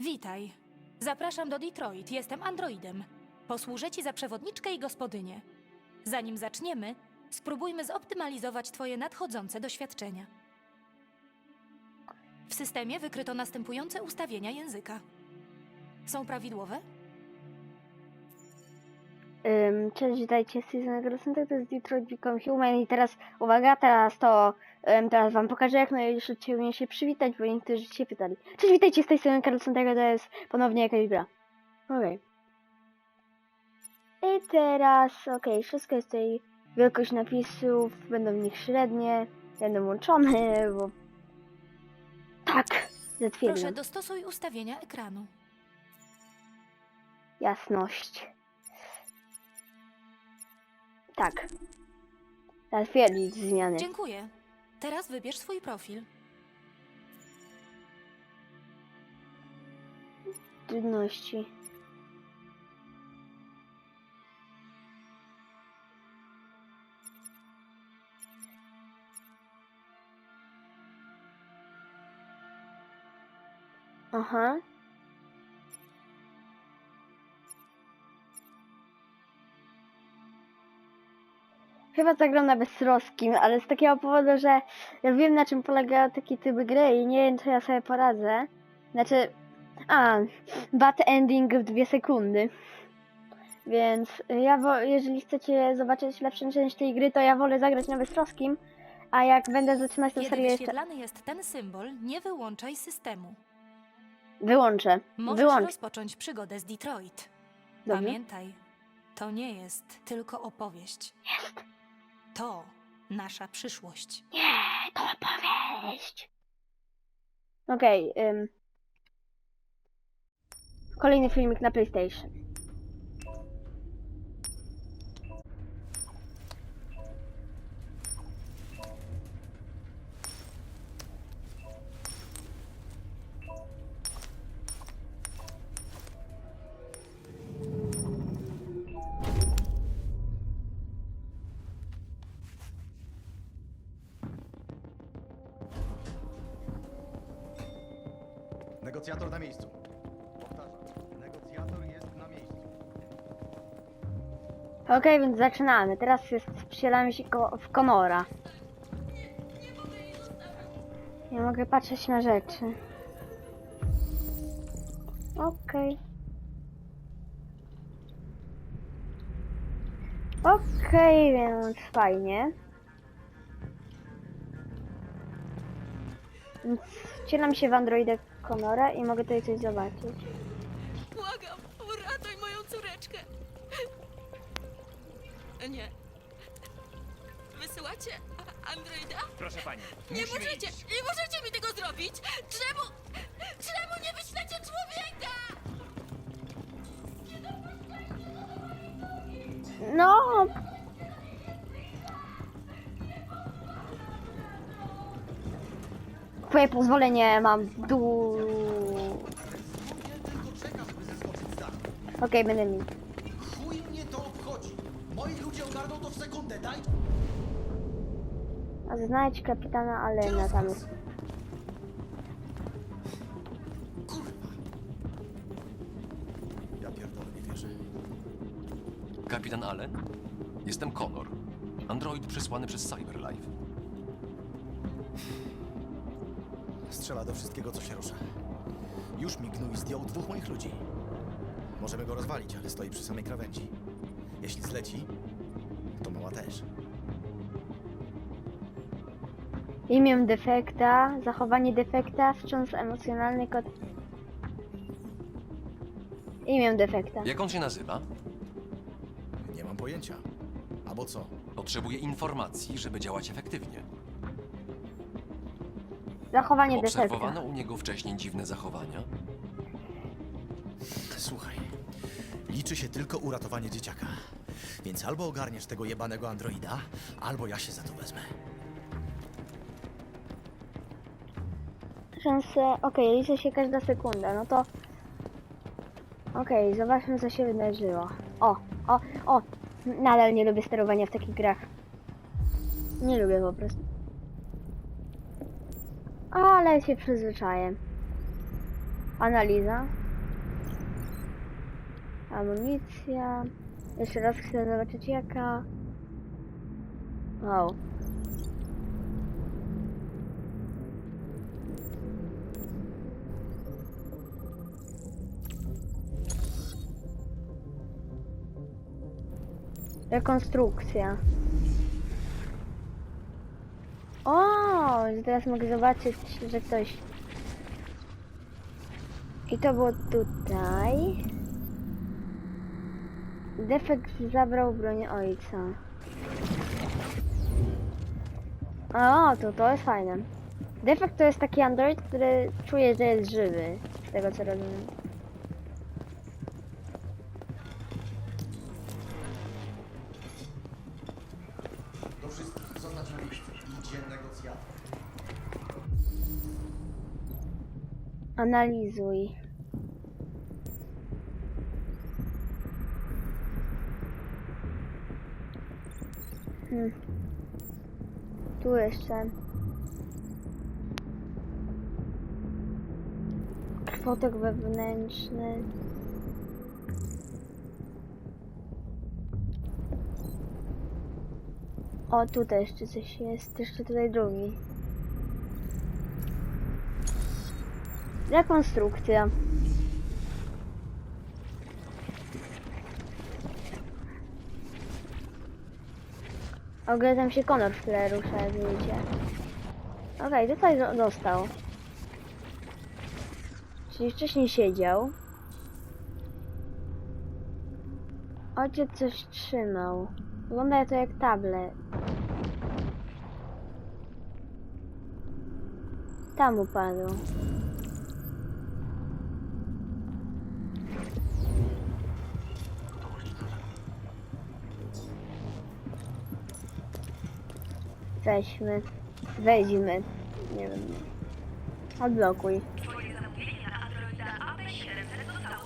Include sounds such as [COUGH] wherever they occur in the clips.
Witaj. Zapraszam do Detroit. Jestem androidem. Posłużę ci za przewodniczkę i gospodynię. Zanim zaczniemy, spróbujmy zoptymalizować twoje nadchodzące doświadczenia. W systemie wykryto następujące ustawienia języka. Są prawidłowe? Ym, cześć, witajcie, z Groscentek, to jest Detroit Become Human i teraz, uwaga, teraz to, ym, teraz wam pokażę jak najszybciej umiem się przywitać, bo niektórzy się pytali. Cześć, witajcie, z tej strony Groscentego, to jest ponownie jakaś gra. Okej. I teraz, okej, wszystko jest tutaj, wielkość napisów, będą w nich średnie, będą łączone, bo... Tak, Proszę, zatwierdzam. dostosuj ustawienia ekranu. Jasność. Tak. Zatwierdzić zmiany. Dziękuję. Teraz wybierz swój profil. Trudności. Aha. Chyba zagram na beztroskim, ale z takiego powodu, że ja wiem na czym polega taki typ gry i nie wiem czy ja sobie poradzę. Znaczy, a, bad ending w dwie sekundy. Więc ja, jeżeli chcecie zobaczyć lepszą część tej gry, to ja wolę zagrać na beztroskim, a jak będę zaczynać tę serię jeszcze... jest ten symbol, nie wyłączaj systemu. Wyłączę. Możesz Wyłączę. rozpocząć przygodę z Detroit. Dobrze. Pamiętaj, to nie jest tylko opowieść. Jest. To nasza przyszłość. Nie, to opowieść. Okej, ym. Kolejny filmik na PlayStation. Negocjator na miejscu. Powtarzam, negocjator jest na miejscu. Okej, więc zaczynamy. Teraz jest, wcielamy się ko w Konora. Nie mogę patrzeć na rzeczy. Okej. Okej, więc fajnie. Więc wcielam się w Androida Konora i mogę tutaj coś zobaczyć. Błagam, uratuj moją córeczkę. Nie. Wysyłacie androida? Proszę pani, Nie musimy możecie, iść. nie możecie mi tego zrobić! Czemu? Czemu nie wyślecie człowieka? No. Twoje pozwolenie mam du. Okej, będę mi. Chuj mnie to obchodzi. Moi ludzie ogarną to w sekundę, daj... A znajdź kapitana Alena tam jest. Kurwa. Ja pierdolę, nie wierzę. Kapitan Allen? Jestem Connor. Android przysłany przez Cyberlife. Strzela do wszystkiego, co się rusza. Już mi gnój zdjął dwóch moich ludzi. Możemy go rozwalić, ale stoi przy samej krawędzi. Jeśli zleci, to mała też. Imię defekta, zachowanie defekta, wstrząs emocjonalny kod. Imię defekta. Jak on się nazywa? Nie mam pojęcia. Albo co? Potrzebuję informacji, żeby działać efektywnie. Zachowanie defekta. Obserwowano u niego wcześniej dziwne zachowania. Słuchaj, liczy się tylko uratowanie dzieciaka. Więc albo ogarniesz tego jebanego androida, albo ja się za to wezmę. Szanse. Okej, liczy się każda sekunda, no to. Okej, zobaczmy co się wydarzyło. O, o, o! Nadal nie lubię sterowania w takich grach. Nie lubię po prostu. Ale się przyzwyczaję. Analiza. Amunicja. Jeszcze raz chcę zobaczyć jaka. Wow. Rekonstrukcja. O, że teraz mogę zobaczyć, że ktoś. I to było tutaj. Defekt zabrał broń ojca. O, to to jest fajne. Defekt to jest taki android, który czuje, że jest żywy. Z tego co rozumiem. Analizuj. Hmm. Tu jeszcze. Krwotok wewnętrzny. O, tutaj jeszcze coś jest. Jeszcze tutaj drugi. Rekonstrukcja. Ogólnie tam się Konor w tle rusza, jak widzicie. Okej, tutaj do- dostał. Czyli wcześniej siedział. Ojciec coś trzymał. Wygląda to jak tablet. Tam upadł.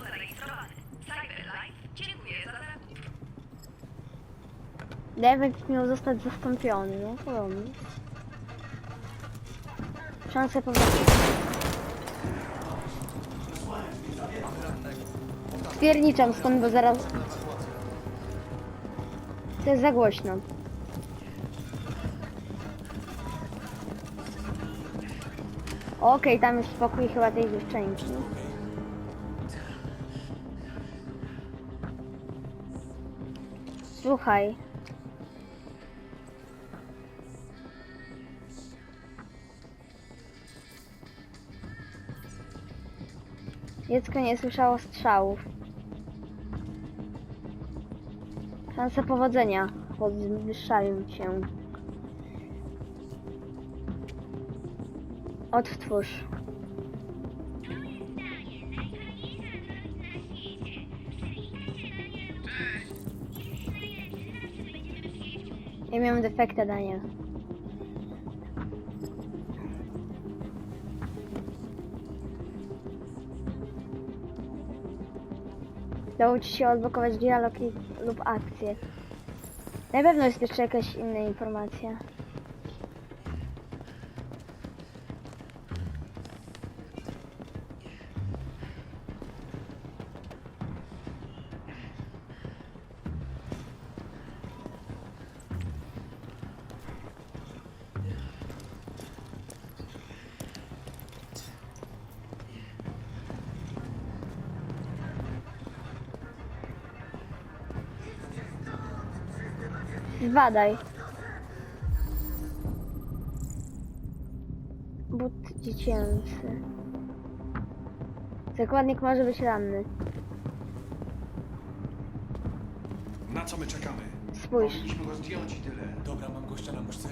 Zarejestrowane. CyberLife dziękuję za zakup. Defekt miał zostać zastąpiony. No podobnie. Szanse powodzenia. Pierniczam stąd, bo zaraz... To jest za głośno. Okej, tam jest spokój chyba tej dziewczynki. Słuchaj. Dziecko nie słyszało strzałów. Szansa powodzenia podwyższają się. Odtwórz. Ja miałem defekta, Daniel. Udało ci się odblokować dialog i, lub akcję. Na pewno jest jeszcze jakaś inna informacja. Zbadaj. But dziecięcy. Zakładnik może być ranny. Na co my czekamy? Spójrz. Powinniśmy go zdjąć i tyle. Dobra, mam gościa na muszce.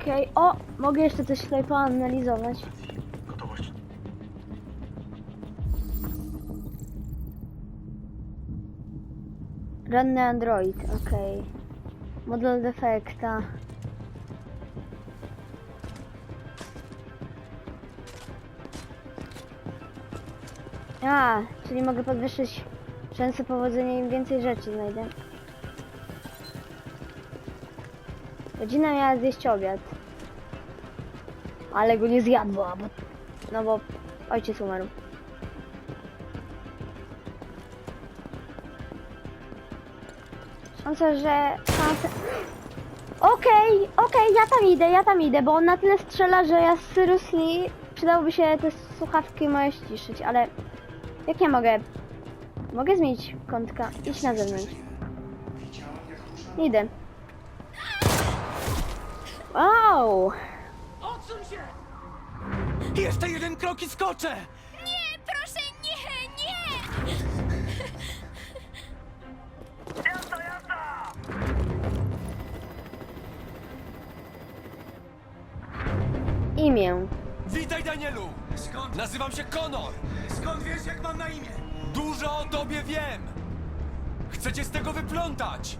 Okej. O! Mogę jeszcze coś tutaj poanalizować. Ranny Android, okej. Model defekta. A, czyli mogę podwyższyć szanse powodzenia im więcej rzeczy znajdę. Rodzina miała zjeść obiad. Ale go nie zjadła, bo... No bo ojciec umarł. Sądzę, że szanse... Okej, okej, ja tam idę, ja tam idę, bo on na tyle strzela, że ja seriously przydałoby się te słuchawki moje ściszyć, ale jak ja mogę? Mogę zmienić kątka, iść na zewnątrz. Idę. Wow! Odsuń się! Jeszcze jeden krok i skoczę! Imię. Witaj, Danielu! Skąd? Nazywam się Konor! Skąd wiesz, jak mam na imię? Dużo o tobie wiem! Chcę cię z tego wyplątać!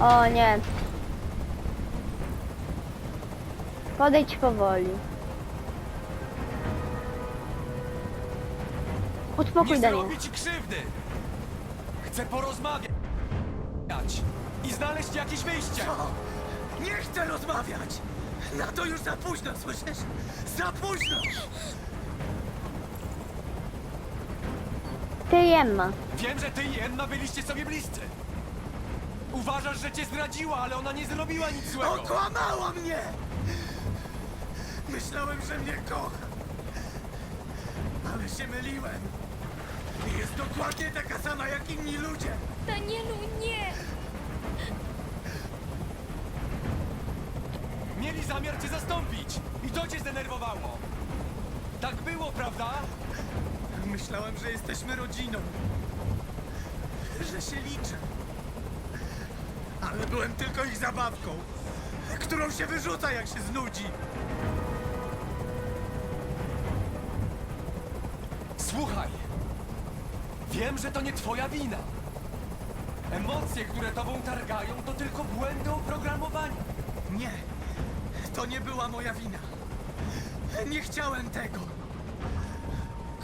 O nie. Podejdź powoli. Uspokój Nie Daniel. zrobię ci krzywdy! Chcę porozmawiać! Znaleźć jakieś wyjście! Nie chcę rozmawiać! Na to już za późno, słyszysz? Za późno! Ty i Emma. Wiem, że ty i Emma byliście sobie bliscy. Uważasz, że cię zdradziła, ale ona nie zrobiła nic złego. Okłamała mnie! Myślałem, że mnie kocha. Ale się myliłem. Jest dokładnie taka sama jak inni ludzie. Danielu, nie! Mieli zamiar cię zastąpić. I to cię zdenerwowało. Tak było, prawda? Myślałem, że jesteśmy rodziną. Że się liczę. Ale byłem tylko ich zabawką, którą się wyrzuca, jak się znudzi. Słuchaj. Wiem, że to nie twoja wina. Emocje, które tobą targają, to tylko błędy oprogramowania. Nie. To nie była moja wina. Nie chciałem tego.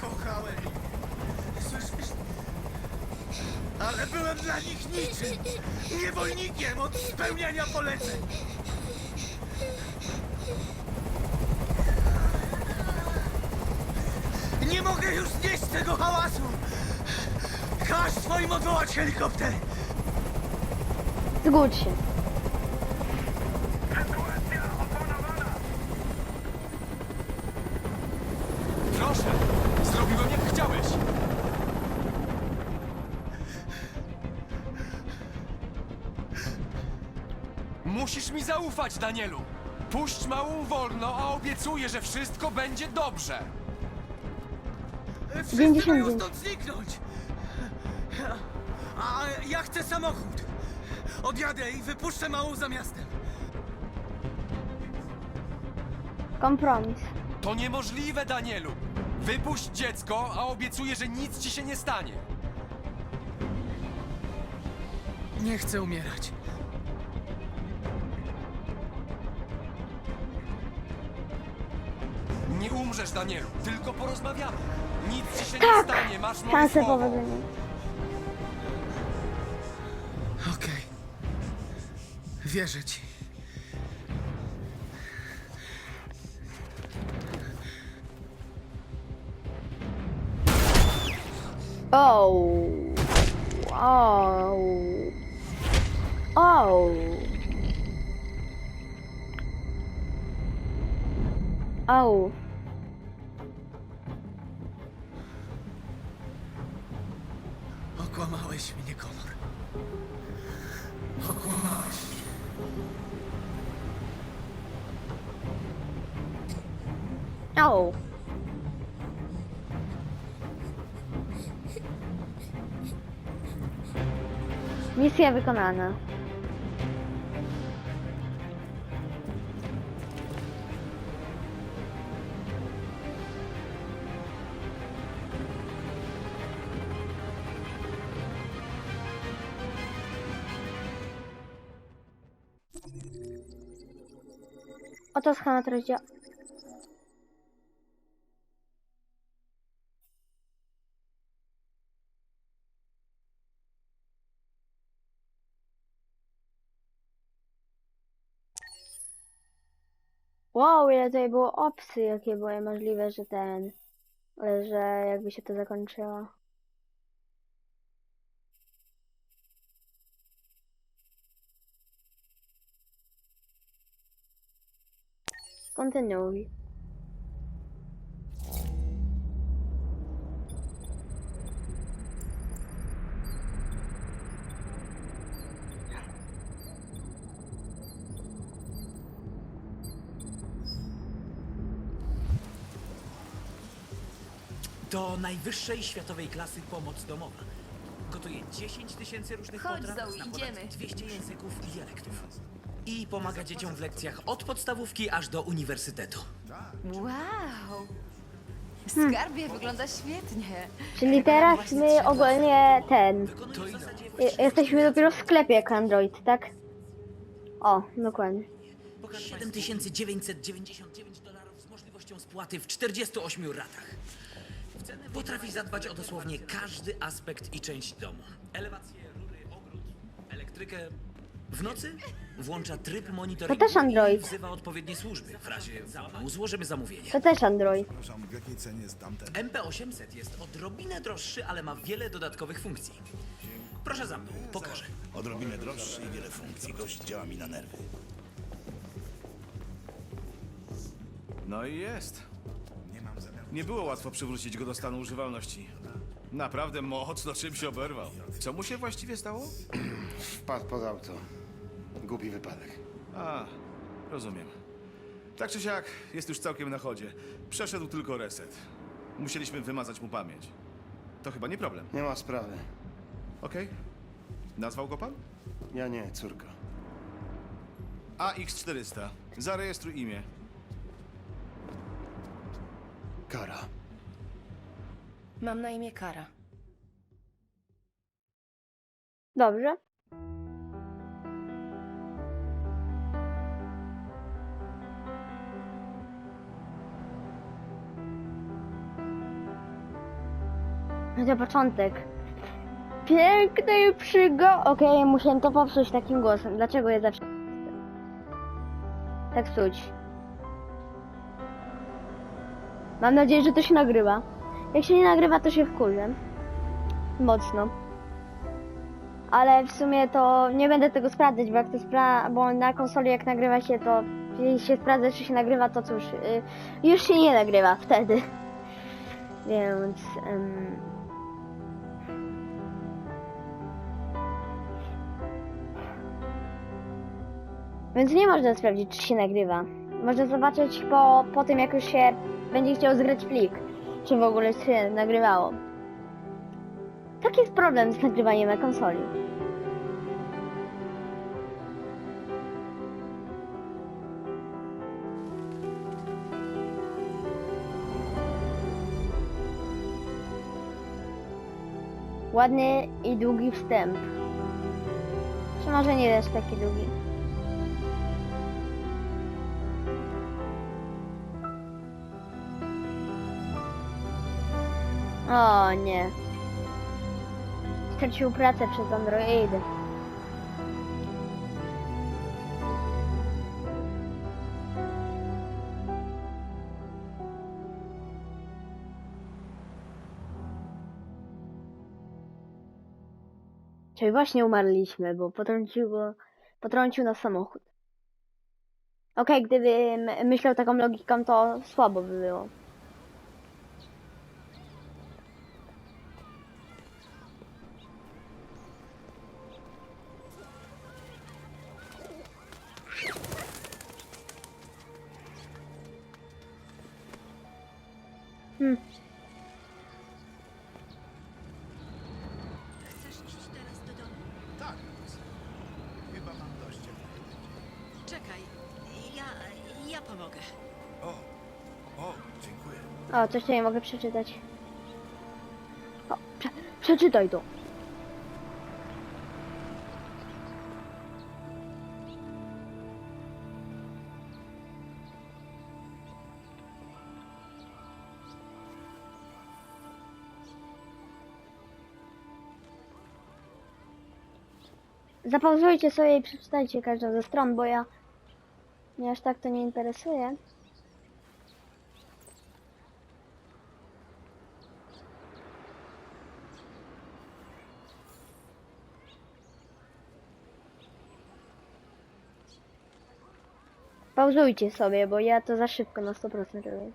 Kochałem ich. Słyszysz? Ale byłem dla nich niczym. Niewolnikiem od spełniania poleceń. Nie mogę już znieść tego hałasu. Każ swoim odwołać helikopter. Zgódź się. Zaufać, Danielu. Puść małą wolno, a obiecuję, że wszystko będzie dobrze. Wszyscy 99. mają stąd zniknąć. A ja chcę samochód. Odjadę i wypuszczę małą za miastem. Kompromis. To niemożliwe, Danielu. Wypuść dziecko, a obiecuję, że nic ci się nie stanie. Nie chcę umierać. Nie umrzesz, Danielu, tylko porozmawiamy. Nic ci się nie Tak! stanie, masz moje Szanse słowo. powodzenia. Okej. Wierzę ci. Oh. Oh. Oh. Oh. Okłamałeś mnie, Konor. Okłamałeś. Oh. Misja wykonana. Oto schemat rozdział. Wow, ile tutaj było opcji, jakie były możliwe, że ten, że jakby się to zakończyło. Kontynuuj. To najwyższej światowej klasy pomoc domowa. Gotuje 10 tysięcy różnych Chodź, potraw, Zoe, zna ponad idziemy. 200 języków i dialektów. I pomaga dzieciom w lekcjach od podstawówki aż do uniwersytetu. Wow! Skarbie wygląda świetnie. Czyli teraz my ogólnie ten, To zasadzie je- jesteśmy dopiero w sklepie jak Android, tak? O, dokładnie. 7999 dolarów z możliwością spłaty w 48 ratach. Potrafi zadbać o dosłownie każdy aspekt i część domu. Elewację, rury, ogród, elektrykę. W nocy włącza tryb monitoringu To też Android. i wzywa odpowiednie służby. W razie załamału złożymy zamówienie. To też Android. Przepraszam, w jakiej cenie jest tamten? MP800 jest odrobinę droższy, ale ma wiele dodatkowych funkcji. Proszę za mną, pokażę. Odrobinę droższy i wiele funkcji. Gość działa mi na nerwy. No i jest. Nie mam zamiaru. Nie było łatwo przywrócić go do stanu używalności. Naprawdę mocno czymś oberwał. Co mu się właściwie stało? Wpadł pod auto. Głupi wypadek. A, rozumiem. Tak czy siak, jest już całkiem na chodzie. Przeszedł tylko reset. Musieliśmy wymazać mu pamięć. To chyba nie problem. Nie ma sprawy. Okej? Nazwał go pan? Ja nie, córka. AX400. Zarejestruj imię. Kara. Mam na imię Kara. Dobrze. To początek. Pięknej przygody. Okej, musiałem to popsuć takim głosem. Dlaczego ja zawsze. Tak psuć. Mam nadzieję, że to się nagrywa. Jak się nie nagrywa, to się wkurzę. Mocno. Ale w sumie to nie będę tego sprawdzać, bo jak to spra- bo na konsoli jak nagrywa się to jeśli się sprawdza czy się nagrywa to cóż, y, już się nie nagrywa wtedy. [LAUGHS] Więc ym, Więc nie można sprawdzić czy się nagrywa. Można zobaczyć po, po tym jak już się będzie chciał zgrać plik, czy w ogóle się nagrywało. Taki jest problem z nagrywaniem na konsoli. Ładny i długi wstęp. Czy może nie jest taki długi? O nie. Stracił pracę przez Androidy. Czyli właśnie umarliśmy, bo potrącił go, potrącił nas samochód. Okej, gdybym myślał taką logiką, to słabo by było. Hmm. Chcesz iść teraz do domu? Tak. Chyba mam dość. Czekaj, ja, ja pomogę. O, o, dziękuję. O, coś tutaj mogę przeczytać. O, prze przeczytaj to. Zapauzujcie sobie i przeczytajcie każdą ze stron, bo ja Mnie aż tak to nie interesuje. Pauzujcie sobie, bo ja to za szybko na 100% robię.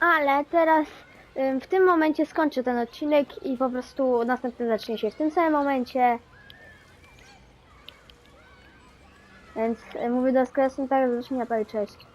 Ale teraz w tym momencie skończę ten odcinek i po prostu następny zacznie się w tym samym momencie. Więc y, mówię do skresu tak, do zobaczenia, cześć.